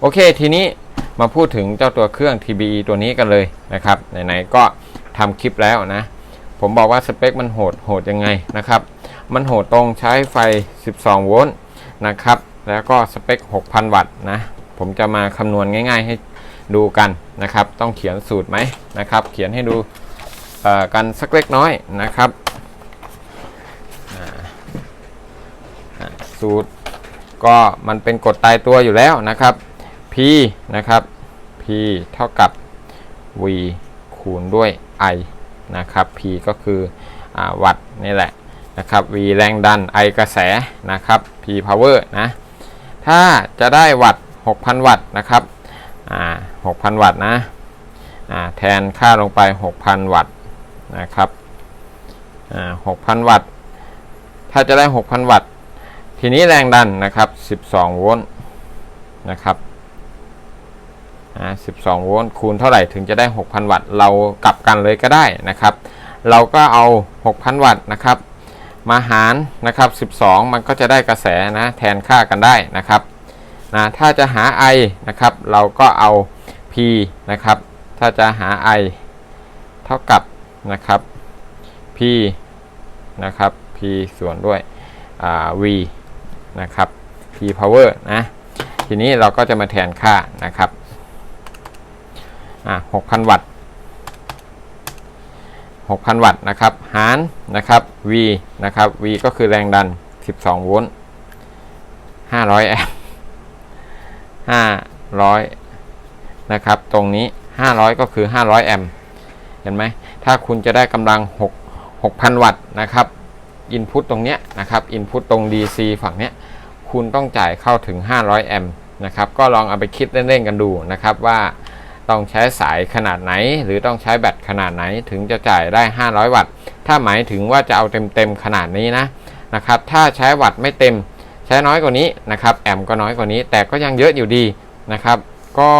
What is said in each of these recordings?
โอเค ทีนี้มาพูดถึงเจ้าตัวเครื่อง TBE ตัวนี้กันเลยนะครับ ไหนๆ ก็ทำคลิปแล้วนะ ผมบอกว่าสเปคมันโหด โหดยังไงนะครับ มันโหดตรงใช้ไฟ 12 โวลต์นะครับ แล้วก็สเปค 6,000 วัตต์นะ ผมจะมาคำนวณง่าย ๆ ให้ดูกันนะครับ ต้องเขียนสูตรไหมนะครับ เขียนให้ดูกันสักเล็กน้อยนะครับ สูตรก็มันเป็นกฎตายตัวอยู่แล้วนะครับ P นะครับ P เท่ากับ V คูณด้วย I นะครับ P ก็คืออวัตต์นี่แหละนะครับ V แรงดัน I กระแสนะครับ P power นะถ้าจะได้วัตต์6,000 วัตต์นะครับ6,000 วัตต์นะแทนค่าลงไป 6,000 วัตต์นะครับ6,000 วัตต์ ถ้าจะได้ 6,000 วัตต์ ทีนี้แรงดันนะครับ 12 โวลต์นะครับ อ่า12 โวลต์คูณเท่าไหร่ถึงจะได้ 6,000 วัตต์ เรากลับกันเลยก็ได้นะครับ เราก็เอา 6,000 วัตต์นะครับ มาหารนะครับ 12 มันก็จะได้กระแสนะแทนค่ากันได้นะครับนะถ้าจะหา I นะครับ เราก็เอา P นะครับ ถ้าจะหา I เท่ากับนะครับ P นะครับ P ส่วนด้วย V นะครับ P power นะ ทีนี้เราก็จะมาแทนค่านะครับ อ่า6,000วัตต์6,000วัตต์นะครับ หารนะครับ V นะครับ V ก็คือแรงดัน 12 โวลต์500 แอมป์500 นะครับ ตรงนี้ 500 ก็คือ 500 แอมป์เห็นไหม ถ้าคุณจะได้กำลัง 6 6,000 วัตต์นะครับอินพุตตรงเนี้ยนะครับอินพุตตรง DC ฝั่งเนี้ยคุณต้องจ่ายเข้าถึง 500 แอมป์นะครับ ก็ลองเอาไปคิดเล่นๆกันดูนะครับว่า ต้องใช้สายขนาดไหน หรือต้องใช้แบตขนาดไหนถึงจะจ่ายได้ 500 วัตต์ ถ้าหมายถึงว่าจะเอาเต็มๆขนาดนี้นะนะครับ ถ้าใช้วัตต์ไม่เต็ม ใช้น้อยกว่านี้นะครับ แอมป์ก็น้อยกว่านี้ แต่ก็ยังเยอะอยู่ดีนะครับ ก็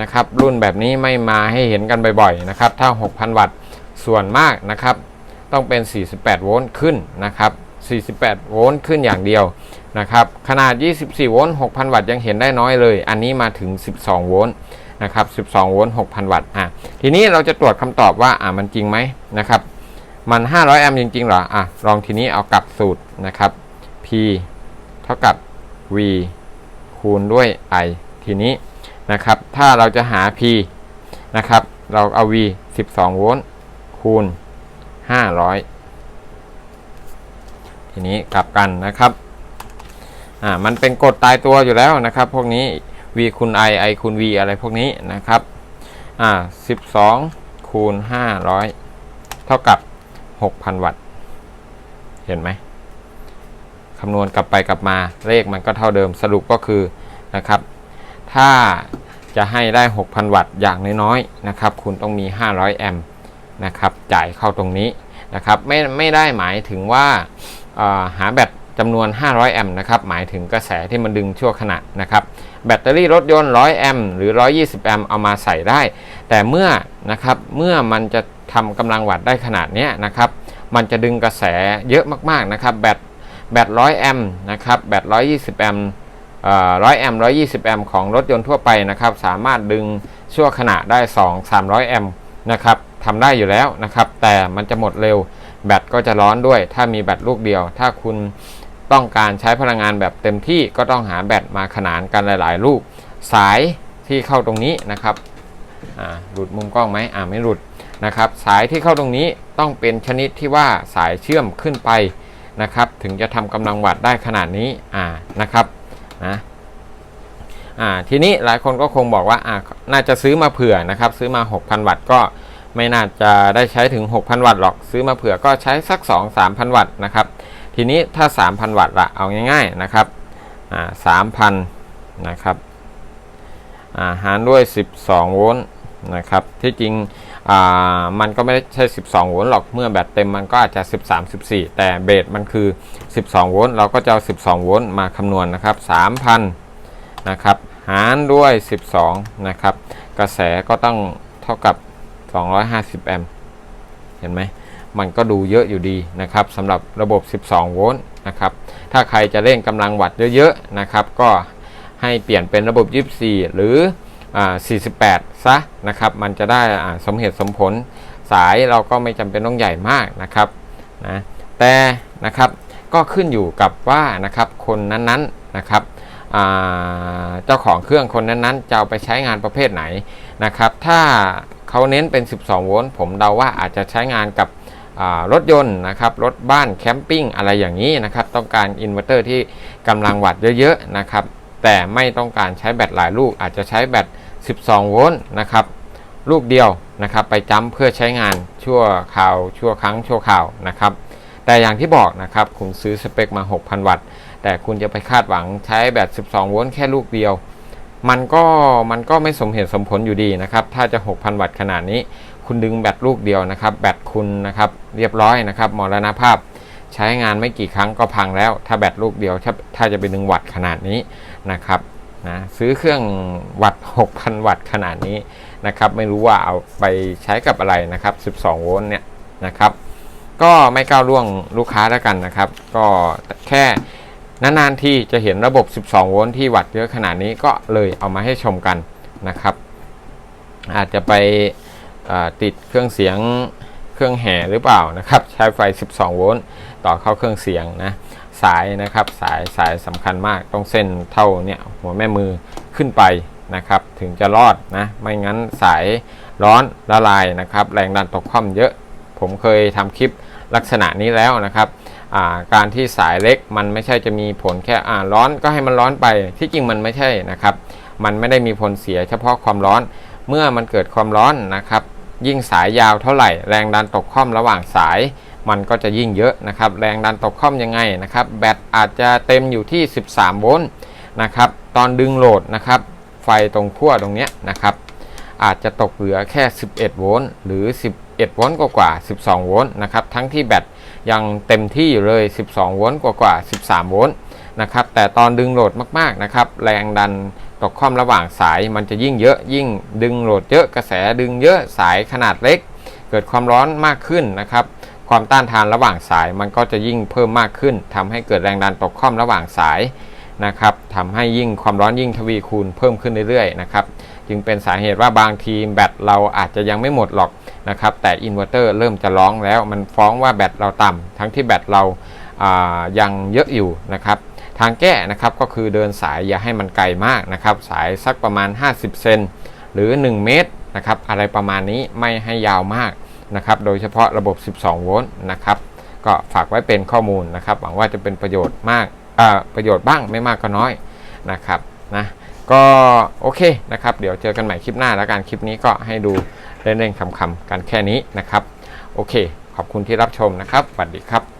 นะครับรุ่นแบบนี้ไม่มาให้เห็นกันบ่อยๆนะครับ ถ้า 6,000 วัตต์ส่วนมากนะครับ ต้องเป็น 48 โวลต์ขึ้นนะครับ 48 โวลต์ขึ้นอย่างเดียวนะครับ ขนาด 24 โวลต์ 6,000 วัตต์ยังเห็นได้น้อยเลย อันนี้มาถึง 12 โวลต์ นะครับ 12 โวลต์ 6,000 วัตต์ อะ ทีนี้เราจะตรวจคำตอบว่า อะ มันจริงไหมนะครับ มัน 500 แอมป์จริงๆ เหรอ อะ ลองทีนี้เอากลับสูตรนะครับ P เท่ากับ V คูณด้วย I ทีนี้นะครับ ถ้าเราจะหา P นะครับ เราเอา V 12 โวลต์ คูณ 500 ทีนี้กลับกันนะครับ อ่า มันเป็นกฎตายตัวอยู่แล้วนะครับ พวกนี้ v คูณ i i คูณ v อะไรพวกนี้นะครับอ่า12 คูณ 500 เท่ากับ 6,000 วัตต์ เห็นไหมคำนวณกลับไปกลับมาเลขมันก็เท่าเดิมสรุปก็คือนะครับ ถ้าจะให้ได้ 6,000 วัตต์อย่างน้อยๆนะครับ คุณต้องมี 500 แอมป์นะครับ จ่ายเข้าตรงนี้นะครับ ไม่ไม่ได้หมายถึงว่าหาแบต จำนวน 500 แอมป์นะครับ หมายถึงกระแสที่มันดึงชั่วขณะนะครับ แบตเตอรี่รถยนต์ 100 แอมป์หรือ 120 แอมป์เอามาใส่ได้ แต่เมื่อนะครับ เมื่อมันจะทำกำลังวัตต์ได้ขนาดนี้นะครับ มันจะดึงกระแสเยอะมากๆนะครับ แบต แบต 100 แอมป์นะครับ แบต 120 แอมป์ร้อยแอมป์120แอมป์ของรถยนต์ทั่วไปนะครับ สามารถดึงชั่วขณะได้ 2 300 แอมป์นะครับทำได้อยู่แล้วนะครับ แต่มันจะหมดเร็ว แบตก็จะร้อนด้วย ถ้ามีแบตลูกเดียว ถ้าคุณ ต้องการใช้พลังงานแบบเต็มที่ก็ต้องหาแบตมาขนานกันหลายๆลูกสายที่เข้าตรงนี้นะครับหลุดมุมกล้องไหมอ่าไม่หลุดนะครับ สายที่เข้าตรงนี้ต้องเป็นชนิดที่ว่าสายเชื่อมขึ้นไปนะครับ ถึงจะทำกำลังวัตต์ได้ขนาดนี้อ่านะครับนะอ่าทีนี้หลายคนก็คงบอกว่าอ่าน่าจะซื้อมาเผื่อนะครับ ซื้อมา 6,000 วัตต์ก็ไม่น่าจะได้ใช้ถึง 6,000 วัตต์หรอก ซื้อมาเผื่อก็ใช้สัก 2-3,000 วัตต์นะครับ ทีนี้ถ้า 3,000 วัตต์ละเอาง่ายๆนะครับอ่า3,000นะครับาหารด้วย 12 โวลต์นะครับที่จริงมันก็ไม่ใช่ 12 โวลต์หรอกเมื่อแบตเต็มมันก็อาจจะ 13 14 แต่เบสมันคือ 12 โวลต์เราก็จะเอา 12 โวลต์มาคำนวณนะครับ 3,000 นะครับหารด้วย 12 นะครับ กระแสก็ต้องเท่ากับ 250 แอมป์เห็นไหม มันก็ดูเยอะอยู่ดีนะครับสำหรับระบบ 12 โวลต์นะครับ ถ้าใครจะเร่งกำลังวัตต์เยอะๆนะครับ ก็ให้เปลี่ยนเป็นระบบ 24 หรืออ่า48 ซะนะครับ มันจะได้สมเหตุสมผลสายเราก็ไม่จำเป็นต้องใหญ่มากนะครับนะแต่นะครับก็ขึ้นอยู่กับว่านะครับคนนั้นๆนะครับอ่าเจ้าของเครื่องคนนั้นๆจะเอาไปใช้งานประเภทไหนนะครับ ถ้าเขาเน้นเป็น 12 โวลต์ผมเดาว่าอาจจะใช้งานกับ รถยนต์นะครับรถบ้านแคมปิ้งอะไรอย่างนี้นะครับต้องการอินเวอร์เตอร์ที่กำลังวัตต์เยอะๆนะครับแต่ไม่ต้องการใช้แบตหลายลูกอาจจะใช้แบต 12 โวลต์นะครับลูกเดียวนะครับไปจัมเพื่อใช้งานชั่วคราว ชั่วครั้งชั่วคราวนะครับแต่อย่างที่บอกนะครับคุณซื้อสเปคมา 6,000 วัตต์ แต่คุณจะไปคาดหวังใช้แบต 12 โวลต์แค่ลูกเดียว มันก็มันก็ไม่สมเหตุสมผลอยู่ดีนะครับถ้าจะ 6,000 วัตต์ขนาดนี้ คุณดึงแบตลูกเดียวนะครับ แบตคุณนะครับเรียบร้อยนะครับมรณภาพใช้งานไม่กี่ครั้งก็พังแล้ว ถ้าแบตลูกเดียวถ้าถ้าจะไปดึงวัตต์ขนาดนี้นะครับนะซื้อเครื่องวัตต์6,000 วัตต์ขนาดนี้นะครับ ไม่รู้ว่าเอาไปใช้กับอะไรนะครับ 12 โวลต์เนี่ยนะครับ ก็ไม่ก้าวล่วงลูกค้าแล้วกันนะครับ ก็แค่นานๆที่จะเห็นระบบ 12 โวลต์ที่วัตต์เยอะขนาดนี้ก็เลยเอามาให้ชมกันนะครับ อาจจะไป ติดเครื่องเสียงเครื่องแห่หรือเปล่านะครับ ใช้ไฟ 12 โวลต์ต่อเข้าเครื่องเสียงนะสายนะครับสายสายสำคัญมากต้องเส้นเท่าเนี่ยหัวแม่มือขึ้นไปนะครับ ถึงจะรอดนะไม่งั้นสายร้อนละลายนะครับ แรงดันตกคว่ำเยอะ ผมเคยทำคลิปลักษณะนี้แล้วนะครับาการที่สายเล็กมันไม่ใช่จะมีผลแค่อ่าร้อนก็ให้มันร้อนไปที่จริงมันไม่ใช่นะครับ มันไม่ได้มีผลเสียเฉพาะความร้อนเมื่อมันเกิดความร้อนนะครับ ยิ่งสายยาวเท่าไหร่ แรงดันตกคว่ำระหว่างสาย มันก็จะยิ่งเยอะนะครับ แรงดันตกคว่ำยังไงนะครับ แบตอาจจะเต็มอยู่ที่ 13 โวลต์นะครับ ตอนดึงโหลดนะครับ ไฟตรงขั้วตรงเนี้ยนะครับ อาจจะตกเหลือแค่ 11 โวลต์หรือ 11 โวลต์กว่าๆ12 โวลต์นะครับ ทั้งที่แบตยังเต็มที่อยู่เลย 12 โวลต์กว่าๆ13 โวลต์นะครับ แต่ตอนดึงโหลดมากๆนะครับ แรงดัน ตกคว่ำระหว่างสายมันจะยิ่งเยอะยิ่งดึงโหลดเยอะกระแสดึงเยอะสายขนาดเล็ก เกิดความร้อนมากขึ้นนะครับ ความต้านทานระหว่างสายมันก็จะยิ่งเพิ่มมากขึ้นทำให้เกิดแรงดันตกคว่ำระหว่างสายนะครับทำให้ยิ่งความร้อนยิ่งทวีคูณเพิ่มขึ้นเรื่อยๆนะครับจึงเป็นสาเหตุว่าบางทีแบตเราอาจจะยังไม่หมดหรอกนะครับแต่อินเวอร์เตอร์เริ่มจะร้องแล้วมันฟ้องว่าแบตเราต่ำทั้งที่แบตเราายังเยอะอยู่นะครับ ทางแก้นะครับก็คือเดินสายอย่าให้มันไกลมากนะครับ สายสักประมาณ 50 เซนหรือ 1 เมตรนะครับอะไรประมาณนี้ไม่ให้ยาวมากนะครับโดยเฉพาะระบบ 12 โวลต์นะครับก็ฝากไว้เป็นข้อมูลนะครับหวังว่าจะเป็นประโยชน์มากประโยชน์บ้างไม่มากก็น้อยนะครับนะก็โอเคนะครับ เดี๋ยวเจอกันใหม่คลิปหน้าแล้วกันคลิปนี้ก็ให้ดูเล่นๆคำๆกันแค่นี้นะครับ โอเค ขอบคุณที่รับชมนะครับสวัสดีครับ